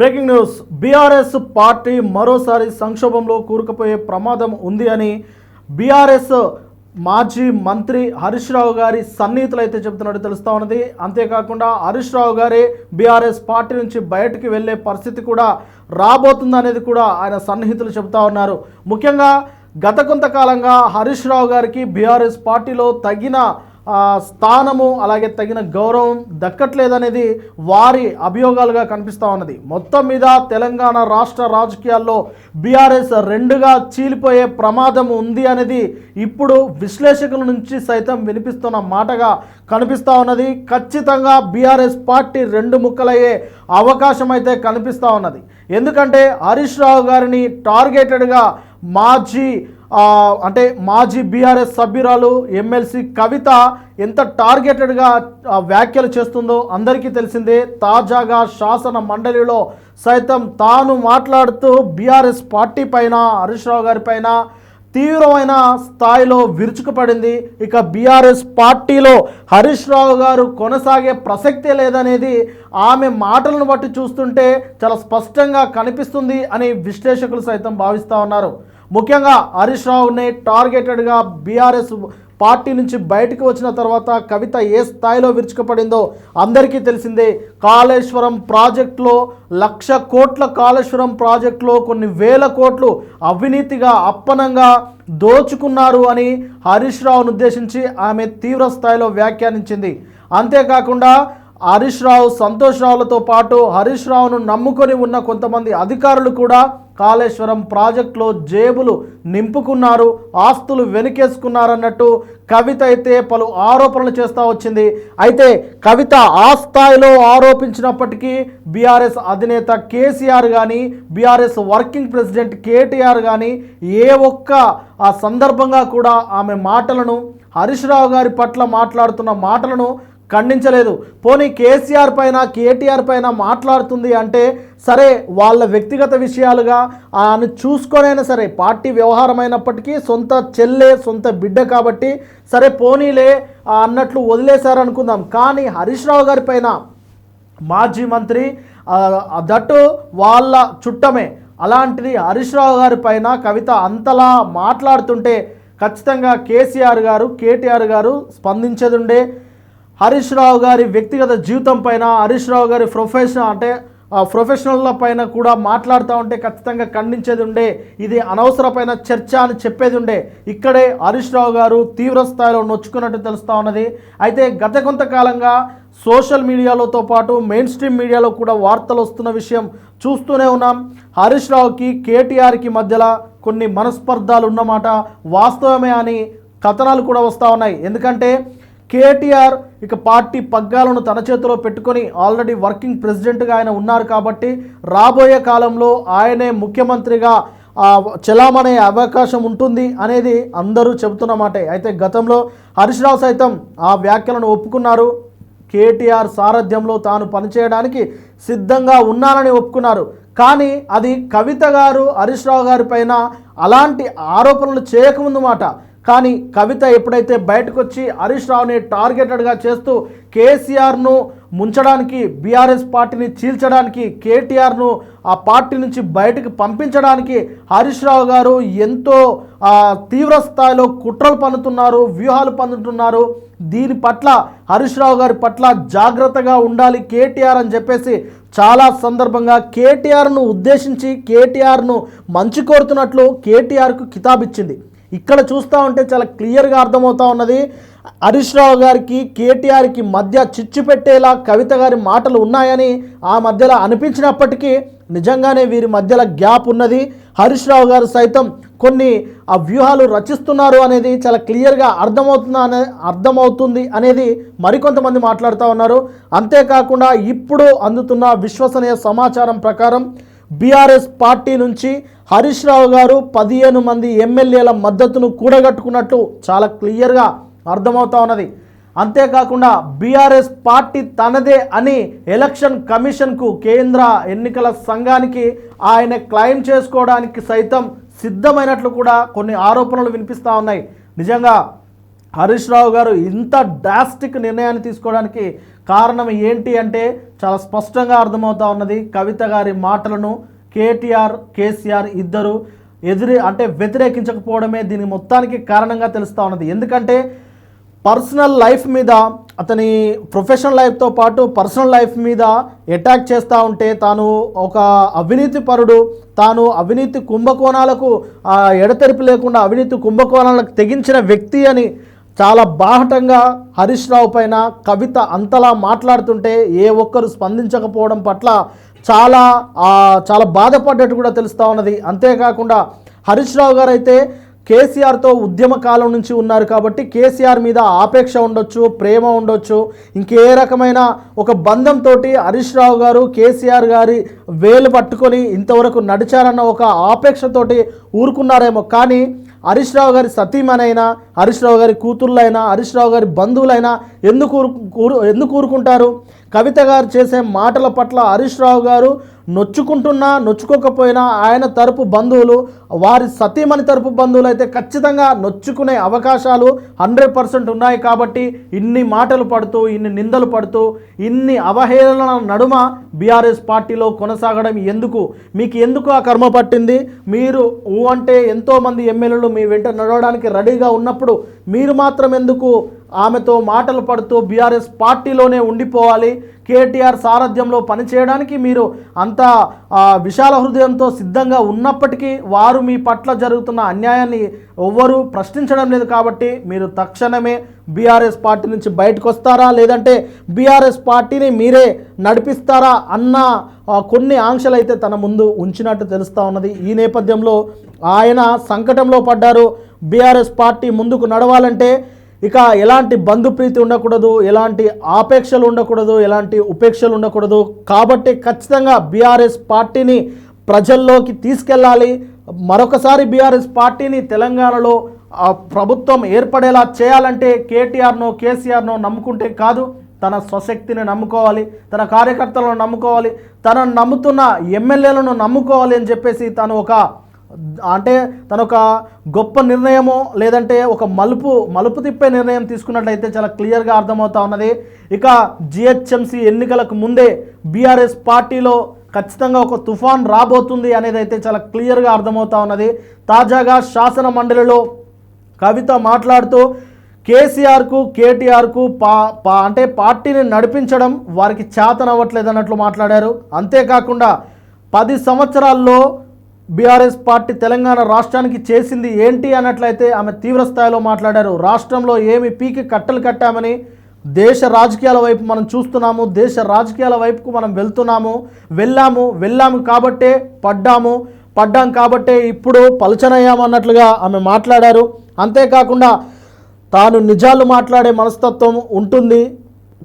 Breaking news. BRS party మరోసారి సంక్షోభంలో కూరుకుపోయే ప్రమాదం ఉంది అని బీఆర్ఎస్ మాజీ మంత్రి హరీష్ రావు గారి సన్నిహితులు అయితే చెబుతున్నట్టు తెలుస్తూ ఉన్నది. అంతేకాకుండా హరీష్ రావు గారే బీఆర్ఎస్ పార్టీ నుంచి బయటికి వెళ్ళే పరిస్థితి కూడా రాబోతుంది అనేది కూడా ఆయన సన్నిహితులు చెబుతా ఉన్నారు. ముఖ్యంగా గత కొంతకాలంగా హరీష్ రావు గారికి బీఆర్ఎస్ పార్టీలో తగిన స్థానము అలాగే తగిన గౌరవం దక్కట్లేదనేది వారి అభియోగాలుగా కనిపిస్తూ ఉన్నది. మొత్తం మీద తెలంగాణ రాష్ట్ర రాజకీయాల్లో బీఆర్ఎస్ రెండుగా చీలిపోయే ప్రమాదం ఉంది అనేది ఇప్పుడు విశ్లేషకుల నుంచి సైతం వినిపిస్తున్న మాటగా కనిపిస్తూ ఉన్నది. ఖచ్చితంగా బీఆర్ఎస్ పార్టీ రెండు ముక్కలయ్యే అవకాశం అయితే కనిపిస్తూ ఉన్నది. ఎందుకంటే హరీష్ రావు గారిని టార్గెటెడ్గా మాజీ అంటే మాజీ బీఆర్ఎస్ సభ్యురాలు ఎమ్మెల్సీ కవిత ఎంత టార్గెటెడ్గా వ్యాఖ్యలు చేస్తుందో అందరికీ తెలిసిందే. తాజాగా శాసన మండలిలో సైతం తాను మాట్లాడుతూ బీఆర్ఎస్ పార్టీ పైన హరీష్ రావు గారి పైన తీవ్రమైన స్థాయిలో విరుచుకుపడింది. ఇక బీఆర్ఎస్ పార్టీలో హరీష్ రావు గారు కొనసాగే ప్రసక్తే లేదనేది ఆమె మాటలను బట్టి చూస్తుంటే చాలా స్పష్టంగా కనిపిస్తుంది అని విశ్లేషకులు సైతం భావిస్తూ ఉన్నారు. ముఖ్యంగా హరీష్ రావుని టార్గెటెడ్గా బీఆర్ఎస్ పార్టీ నుంచి బయటకు వచ్చిన తర్వాత కవిత ఏ స్థాయిలో విరుచుకుపడిందో అందరికీ తెలిసిందే. కాళేశ్వరం ప్రాజెక్టులో లక్ష కోట్ల కాళేశ్వరం ప్రాజెక్టులో కొన్ని వేల కోట్లు అవినీతిగా అప్పనంగా దోచుకున్నారు అని హరీష్ రావును ఉద్దేశించి ఆమె తీవ్ర స్థాయిలో వ్యాఖ్యానించింది. అంతేకాకుండా హరీష్ రావు సంతోష్ రావులతో పాటు హరీష్ రావును నమ్ముకొని ఉన్న కొంతమంది అధికారులు కూడా కాళేశ్వరం ప్రాజెక్టులో జేబులు నింపుకున్నారు ఆస్తులు వెనుకేసుకున్నారన్నట్టు కవిత అయితే పలు ఆరోపణలు చేస్తూ వచ్చింది. అయితే కవిత ఆ స్థాయిలో ఆరోపించినప్పటికీ బీఆర్ఎస్ అధినేత కేసీఆర్ కానీ బీఆర్ఎస్ వర్కింగ్ ప్రెసిడెంట్ కేటీఆర్ కానీ ఏ ఒక్క ఆ సందర్భంగా కూడా ఆమె మాటలను హరీష్ రావు గారి పట్ల మాట్లాడుతున్న మాటలను ఖండించలేదు. పోనీ కేసీఆర్ పైన కేటీఆర్ పైన మాట్లాడుతుంది అంటే సరే వాళ్ళ వ్యక్తిగత విషయాలుగా అని చూసుకొనైనా సరే పార్టీ వ్యవహారమైనప్పటికీ సొంత చెల్లె సొంత బిడ్డ కాబట్టి సరే పోనీలే అన్నట్లు వదిలేశారనుకుందాం. కానీ హరీష్ రావు గారి పైన మాజీ మంత్రి దట్టు వాళ్ళ చుట్టమే. అలాంటిది హరీష్ రావు గారి పైన కవిత అంతలా మాట్లాడుతుంటే ఖచ్చితంగా కేసీఆర్ గారు కేటీఆర్ గారు స్పందించేది ఉండే హరీష్ రావు గారి వ్యక్తిగత జీవితం పైన హరీష్ రావు గారి ప్రొఫెషన్ అంటే ప్రొఫెషనల్ల పైన కూడా మాట్లాడుతూ ఉంటే ఖచ్చితంగా ఖండించేది ఉండే ఇది అనవసరమైన చర్చ అని చెప్పేది ఉండే ఇక్కడే హరీష్ రావు గారు తీవ్ర స్థాయిలో నొచ్చుకున్నట్టు తెలుస్తూ ఉన్నది. అయితే గత కొంతకాలంగా సోషల్ మీడియాలతో పాటు మెయిన్ స్ట్రీమ్ మీడియాలో కూడా వార్తలు వస్తున్న విషయం చూస్తూనే ఉన్నాం. హరీష్ రావుకి కేటీఆర్కి మధ్యలో కొన్ని మనస్పర్ధాలు ఉన్నమాట. వాస్తవమే అని కథనాలు కూడా వస్తూ ఉన్నాయి. ఎందుకంటే కేటీఆర్ ఇక పార్టీ పగ్గాలను తన చేతిలో పెట్టుకొని ఆల్రెడీ వర్కింగ్ ప్రెసిడెంట్గా ఆయన ఉన్నారు కాబట్టి రాబోయే కాలంలో ఆయనే ముఖ్యమంత్రిగా ఆ, అవకాశం ఉంటుంది అనేది అందరూ చెబుతున్న మాటే. అయితే గతంలో హరీష్ రావు సైతం ఆ వ్యాఖ్యలను ఒప్పుకున్నారు. కేటీఆర్ సారథ్యంలో తాను పనిచేయడానికి సిద్ధంగా ఉన్నానని ఒప్పుకున్నారు. కానీ అది కవిత గారు హరీష్ రావు గారి పైన అలాంటి ఆరోపణలు చేయకముందు మాట. కానీ కవిత ఎప్పుడైతే బయటకు వచ్చి హరీష్ రావుని టార్గెటెడ్గా చేస్తూ కేసీఆర్ను ముంచడానికి బీఆర్ఎస్ పార్టీని చీల్చడానికి కేటీఆర్ను ఆ పార్టీ నుంచి బయటకు పంపించడానికి హరీష్ రావు గారు ఎంతో తీవ్ర స్థాయిలో కుట్రలు పన్నుతున్నారు వ్యూహాలు పన్నుతున్నారు. దీని పట్ల హరీష్ రావు గారి పట్ల జాగ్రత్తగా ఉండాలి కేటీఆర్ అని చెప్పేసి చాలా సందర్భంగా కేటీఆర్ను ఉద్దేశించి కేటీఆర్ను మంచి కోరుతున్నట్లు కేటీఆర్కు కితాబిచ్చింది. ఇక్కడ చూస్తూ ఉంటే చాలా క్లియర్గా అర్థమవుతా ఉన్నది. హరీష్ రావు గారికి కేటీఆర్కి మధ్య చిచ్చు పెట్టేలా కవిత గారి మాటలు ఉన్నాయని ఆ మధ్యలో అనిపించినప్పటికీ నిజంగానే వీరి మధ్యలో గ్యాప్ ఉన్నది. హరీష్ రావు గారు సైతం కొన్ని ఆ వ్యూహాలు రచిస్తున్నారు అనేది చాలా క్లియర్గా అర్థమవుతుందా అనే అర్థమవుతుంది అనేది మరికొంతమంది మాట్లాడుతూ ఉన్నారు. అంతేకాకుండా ఇప్పుడు అందుతున్న విశ్వసనీయ సమాచారం ప్రకారం బీఆర్ఎస్ పార్టీ నుంచి హరీష్ రావు గారు పదిహేను మంది ఎమ్మెల్యేల మద్దతును కూడగట్టుకున్నట్టు చాలా క్లియర్గా అర్థమవుతా ఉన్నది. అంతేకాకుండా బీఆర్ఎస్ పార్టీ తనదే అని ఎలక్షన్ కమిషన్కు కేంద్ర ఎన్నికల సంఘానికి ఆయన క్లెయిమ్ చేసుకోవడానికి సైతం సిద్ధమైనట్లు కూడా కొన్ని ఆరోపణలు వినిపిస్తూ ఉన్నాయి. నిజంగా హరీష్ రావు గారు ఇంత డాస్టిక్ నిర్ణయాన్ని తీసుకోవడానికి కారణం ఏంటి అంటే చాలా స్పష్టంగా అర్థమవుతా ఉన్నది కవిత గారి మాటలను కేటీఆర్ కేసీఆర్ ఇద్దరు ఎదురు అంటే వ్యతిరేకించకపోవడమే దీని మొత్తానికి కారణంగా తెలుస్తూ ఉన్నది. ఎందుకంటే పర్సనల్ లైఫ్ మీద అతని ప్రొఫెషనల్ లైఫ్తో పాటు పర్సనల్ లైఫ్ మీద అటాక్ చేస్తూ ఉంటే తాను ఒక అవినీతి పరుడు తాను అవినీతి కుంభకోణాలకు ఎడతెరిపి లేకుండా అవినీతి కుంభకోణాలకు తెగించిన వ్యక్తి అని చాలా బాహటంగా హరీష్ రావు పైన కవిత అంతలా మాట్లాడుతుంటే ఏ ఒక్కరు స్పందించకపోవడం పట్ల చాలా చాలా బాధపడ్డట్టు కూడా తెలుస్తూ ఉన్నది. అంతేకాకుండా హరీష్ రావు గారు అయితే కేసీఆర్తో ఉద్యమ కాలం నుంచి ఉన్నారు కాబట్టి కేసీఆర్ మీద ఆపేక్ష ఉండొచ్చు ప్రేమ ఉండొచ్చు. ఇంకే రకమైన ఒక బంధంతో హరీష్ రావు గారు కేసీఆర్ గారి వేలు పట్టుకొని ఇంతవరకు నడిచారన్న ఒక ఆపేక్షతోటి ఊరుకున్నారేమో. కానీ హరీష్ రావు గారి సతీమనైనా హరీష్ రావు గారి కూతుర్లైనా హరీష్ రావు గారి బంధువులైనా ఎందుకు ఎందుకు ఊరుకుంటారు? కవిత గారు చేసే మాటల పట్ల హరీష్ రావు గారు నొచ్చుకుంటున్నా నొచ్చుకోకపోయినా ఆయన తరపు బంధువులు వారి సతీమణి తరపు బంధువులు అయితే ఖచ్చితంగా నొచ్చుకునే అవకాశాలు హండ్రెడ్ పర్సెంట్ ఉన్నాయి కాబట్టి ఇన్ని మాటలు పడుతూ ఇన్ని నిందలు పడుతూ ఇన్ని అవహేళన నడుమ బీఆర్ఎస్ పార్టీలో కొనసాగడం ఎందుకు? మీకు ఎందుకు ఆ కర్మ పట్టింది? మీరు ఊ అంటే ఎంతోమంది ఎమ్మెల్యేలు మీ వెంట నడవడానికి రెడీగా ఉన్నప్పుడు మీరు మాత్రం ఎందుకు ఆమెతో మాటలు పడుతూ బీఆర్ఎస్ పార్టీలోనే ఉండిపోవాలి? కేటీఆర్ సారథ్యంలో పనిచేయడానికి మీరు అంత విశాల హృదయంతో సిద్ధంగా ఉన్నప్పటికీ వారు మీ పట్ల జరుగుతున్న అన్యాయాన్ని ఎవ్వరూ ప్రశ్నించడం లేదు కాబట్టి మీరు తక్షణమే బీఆర్ఎస్ పార్టీ నుంచి బయటకు వస్తారా? లేదంటే బీఆర్ఎస్ పార్టీని మీరే నడిపిస్తారా? అన్న కొన్ని ఆంక్షలు అయితే తన ముందు ఉంచినట్టు తెలుస్తూ ఉన్నది. ఈ నేపథ్యంలో ఆయన సంకటంలో పడ్డారు. బీఆర్ఎస్ పార్టీ ముందుకు నడవాలంటే ఇక ఎలాంటి బంధుప్రీతి ఉండకూడదు ఎలాంటి ఆపేక్షలు ఉండకూడదు ఎలాంటి ఉపేక్షలు ఉండకూడదు. కాబట్టి ఖచ్చితంగా బీఆర్ఎస్ పార్టీని ప్రజల్లోకి తీసుకెళ్ళాలి. మరొకసారి బీఆర్ఎస్ పార్టీని తెలంగాణలో ప్రభుత్వం ఏర్పడేలా చేయాలంటే కేటీఆర్నో కేసీఆర్నో నమ్ముకుంటే కాదు తన స్వశక్తిని నమ్ముకోవాలి తన కార్యకర్తలను నమ్ముకోవాలి తనను నమ్ముతున్న ఎమ్మెల్యేలను నమ్ముకోవాలి అని చెప్పేసి తను ఒక అంటే తన ఒక గొప్ప నిర్ణయము లేదంటే ఒక మలుపు మలుపు తిప్పే నిర్ణయం తీసుకున్నట్లయితే చాలా క్లియర్గా అర్థమవుతా ఉన్నది. ఇక జిహెచ్ఎంసీ ఎన్నికలకు ముందే బీఆర్ఎస్ పార్టీలో ఖచ్చితంగా ఒక తుఫాన్ రాబోతుంది అనేది అయితే చాలా క్లియర్గా అర్థమవుతా ఉన్నది. తాజాగా శాసన మండలిలో కవిత మాట్లాడుతూ కేసీఆర్కు కేటీఆర్కు పా పా అంటే పార్టీని నడిపించడం వారికి చేతనవ్వట్లేదు అన్నట్లు మాట్లాడారు. అంతేకాకుండా పది సంవత్సరాల్లో బీఆర్ఎస్ పార్టీ తెలంగాణ రాష్ట్రానికి చేసింది ఏంటి అన్నట్లయితే ఆమె తీవ్ర స్థాయిలో మాట్లాడారు. రాష్ట్రంలో ఏమి పీకి కట్టలు కట్టామని దేశ రాజకీయాల వైపు మనం చూస్తున్నాము దేశ రాజకీయాల వైపుకు మనం వెళ్తున్నాము వెళ్ళాము వెళ్ళాము కాబట్టే పడ్డాము పడ్డాం కాబట్టే ఇప్పుడు పలచనయ్యామన్నట్లుగా ఆమె మాట్లాడారు. అంతేకాకుండా తాను నిజాలు మాట్లాడే మనస్తత్వం ఉంటుంది.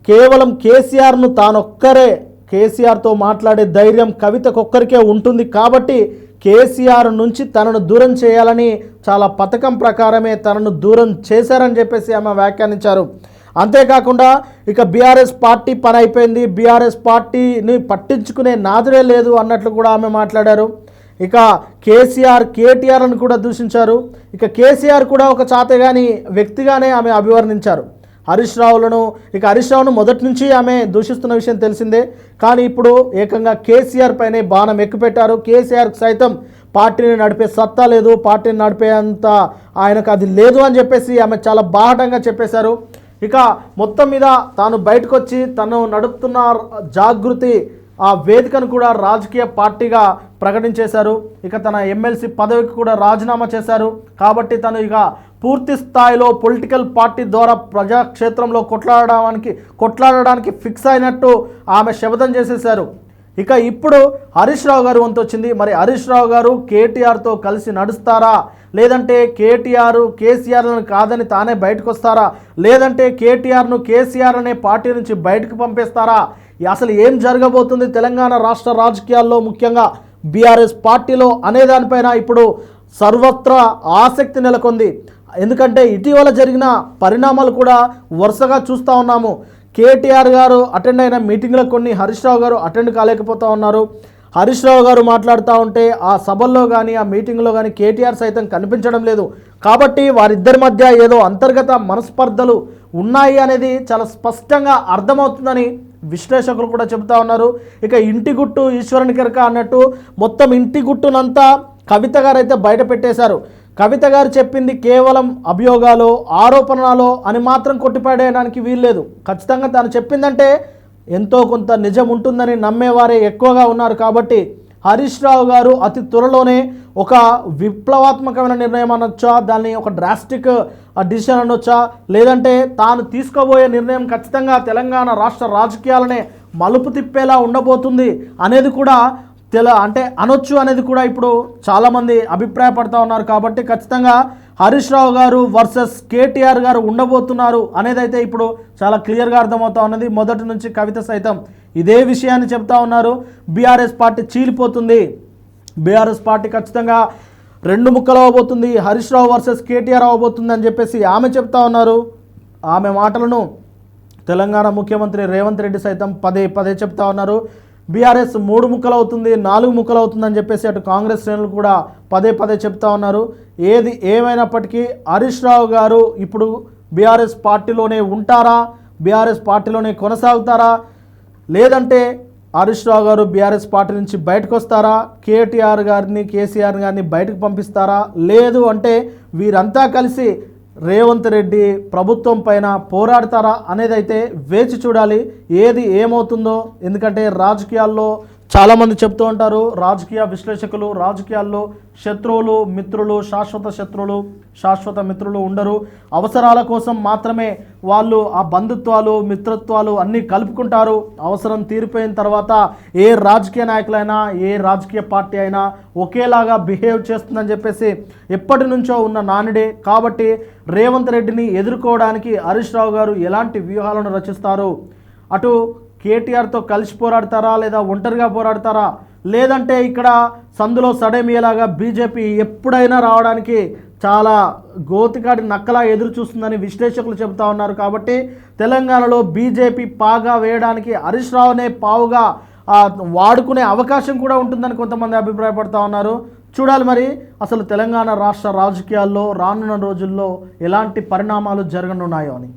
కేవలం కేసీఆర్ను తానొక్కరే కేసీఆర్తో మాట్లాడే ధైర్యం కవితకొక్కరికే ఉంటుంది కాబట్టి కేసీఆర్ నుంచి తనను దూరం చేయాలని చాలా పథకం ప్రకారమే తనను దూరం చేశారని చెప్పేసి ఆమె వ్యాఖ్యానించారు. అంతేకాకుండా ఇక బీఆర్ఎస్ పార్టీ పని అయిపోయింది. బీఆర్ఎస్ పార్టీని పట్టించుకునే నాదుడే లేదు అన్నట్లు కూడా ఆమె మాట్లాడారు. ఇక కేసీఆర్ కేటీఆర్ను కూడా దూషించారు. ఇక కేసీఆర్ కూడా ఒక చాతగాని వ్యక్తిగానే ఆమె అభివర్ణించారు. హరీష్ రావులను ఇక హరీష్ రావును మొదటి నుంచి ఆమె దూషిస్తున్న విషయం తెలిసిందే. కానీ ఇప్పుడు ఏకంగా కేసీఆర్ పైనే బాణం ఎక్కుపెట్టారు. కేసీఆర్ సైతం పార్టీని నడిపే సత్తా లేదు పార్టీని నడిపేంత ఆయనకు అది లేదు అని చెప్పేసి ఆమె చాలా బాహటంగా చెప్పేశారు. ఇక మొత్తం మీద తాను బయటకు వచ్చి తను నడుపుతున్న జాగృతి ఆ వేదికను కూడా రాజకీయ పార్టీగా ప్రకటించేశారు. ఇక తన ఎమ్మెల్సీ పదవికి కూడా రాజీనామా చేశారు. కాబట్టి తను ఇక పూర్తి స్థాయిలో పొలిటికల్ పార్టీ ద్వారా ప్రజాక్షేత్రంలో కొట్లాడడానికి కొట్లాడడానికి ఫిక్స్ అయినట్టు ఆమె శపథం చేసేశారు. ఇక ఇప్పుడు హరీష్ రావు గారు వంతు వచ్చింది. మరి హరీష్ రావు గారు కేటీఆర్తో కలిసి నడుస్తారా? లేదంటే కేటీఆర్ కేసీఆర్లను కాదని తానే బయటకు వస్తారా? లేదంటే కేటీఆర్ను కేసీఆర్ అనే పార్టీ నుంచి బయటకు పంపేస్తారా? అసలు ఏం జరగబోతుంది తెలంగాణ రాష్ట్ర రాజకీయాల్లో ముఖ్యంగా? బీఆర్ఎస్ పార్టీలో అనే దానిపైన ఇప్పుడు సర్వత్రా ఆసక్తి నెలకొంది. ఎందుకంటే ఇటీవల జరిగిన పరిణామాలు కూడా వరుసగా చూస్తూ ఉన్నాము. కేటీఆర్ గారు అటెండ్ అయిన మీటింగ్లకు కొన్ని హరీష్ రావు గారు అటెండ్ కాలేకపోతూ ఉన్నారు. హరీష్ రావు గారు మాట్లాడుతూ ఉంటే ఆ సభల్లో కానీ ఆ మీటింగ్లో కానీ కేటీఆర్ సైతం కనిపించడం లేదు. కాబట్టి వారిద్దరి మధ్య ఏదో అంతర్గత మనస్పర్ధలు ఉన్నాయి అనేది చాలా స్పష్టంగా అర్థమవుతుందని విశ్లేషకులు కూడా చెబుతా ఉన్నారు. ఇక ఇంటి గుట్టు ఈశ్వరుని కెరక అన్నట్టు మొత్తం ఇంటి గుట్టునంతా కవిత గారు అయితే బయట పెట్టేశారు. కవిత గారు చెప్పింది కేవలం అభియోగాలు ఆరోపణలో అని మాత్రం కొట్టిపడేయడానికి వీల్లేదు. ఖచ్చితంగా తాను చెప్పిందంటే ఎంతో కొంత నిజం ఉంటుందని నమ్మేవారే ఎక్కువగా ఉన్నారు కాబట్టి హరీష్ రావు గారు అతి త్వరలోనే ఒక విప్లవాత్మకమైన నిర్ణయం అనొచ్చా దాన్ని ఒక డ్రాస్టిక్ డిసిషన్ అనొచ్చా లేదంటే తాను తీసుకోబోయే నిర్ణయం ఖచ్చితంగా తెలంగాణ రాష్ట్ర రాజకీయాలనే మలుపు తిప్పేలా ఉండబోతుంది అనేది కూడా తెల అంటే అనొచ్చు అనేది కూడా ఇప్పుడు చాలామంది అభిప్రాయపడతా ఉన్నారు. కాబట్టి ఖచ్చితంగా హరీష్ రావు గారు వర్సెస్ కేటీఆర్ గారు ఉండబోతున్నారు అనేది అయితే ఇప్పుడు చాలా క్లియర్గా అర్థమవుతా ఉన్నది. మొదటి నుంచి కవిత సైతం ఇదే విషయాన్ని చెప్తా ఉన్నారు. బీఆర్ఎస్ పార్టీ చీలిపోతుంది. బీఆర్ఎస్ పార్టీ ఖచ్చితంగా రెండు ముక్కలు అవ్వబోతుంది హరీష్ రావు వర్సెస్ కేటీఆర్ అవ్వబోతుంది అని చెప్పేసి ఆమె చెప్తా ఉన్నారు. ఆమె మాటలను తెలంగాణ ముఖ్యమంత్రి రేవంత్ రెడ్డి సైతం పదే పదే చెప్తా ఉన్నారు. బీఆర్ఎస్ మూడు ముక్కలు అవుతుంది నాలుగు ముక్కలు అవుతుందని చెప్పేసి అటు కాంగ్రెస్ శ్రేణులు కూడా పదే పదే చెప్తా ఉన్నారు. ఏది ఏమైనప్పటికీ హరీష్ రావు గారు ఇప్పుడు బీఆర్ఎస్ పార్టీలోనే ఉంటారా? బీఆర్ఎస్ పార్టీలోనే కొనసాగుతారా? లేదంటే హరీష్ రావు గారు బీఆర్ఎస్ పార్టీ నుంచి బయటకు వస్తారా కేటీఆర్ గారిని కేసీఆర్ గారిని బయటకు పంపిస్తారా? లేదు అంటే వీరంతా కలిసి రేవంత్ రెడ్డి ప్రభుత్వం పైన పోరాడతారా అనేది అయితే వేచి చూడాలి. ఏది ఏమవుతుందో ఎందుకంటే రాజకీయాల్లో చాలామంది చెప్తూ ఉంటారు. రాజకీయ విశ్లేషకులు రాజకీయాల్లో శత్రువులు మిత్రులు శాశ్వత శత్రువులు శాశ్వత మిత్రులు ఉండరు. అవసరాల కోసం మాత్రమే వాళ్ళు ఆ బంధుత్వాలు మిత్రత్వాలు అన్నీ కలుపుకుంటారు. అవసరం తీరిపోయిన తర్వాత ఏ రాజకీయ నాయకులైనా ఏ రాజకీయ పార్టీ అయినా ఒకేలాగా బిహేవ్ చేస్తుందని చెప్పేసి ఎప్పటి నుంచో ఉన్న నానుడే. కాబట్టి రేవంత్ రెడ్డిని ఎదుర్కోవడానికి హరీష్ రావు గారు ఎలాంటి వ్యూహాలను రచిస్తారు? అటు కేటీఆర్తో కలిసి పోరాడతారా లేదా ఒంటరిగా పోరాడతారా? లేదంటే ఇక్కడ సందులో సడేమియేలాగా బీజేపీ ఎప్పుడైనా రావడానికి చాలా గోతికాటి నక్కలా ఎదురు చూస్తుందని విశ్లేషకులు చెబుతా ఉన్నారు కాబట్టి తెలంగాణలో బీజేపీ పాగా వేయడానికి హరీష్ రావునే పావుగా వాడుకునే అవకాశం కూడా ఉంటుందని కొంతమంది అభిప్రాయపడతా ఉన్నారు. చూడాలి మరి అసలు తెలంగాణ రాష్ట్ర రాజకీయాల్లో రానున్న రోజుల్లో ఎలాంటి పరిణామాలు జరగనున్నాయో అని.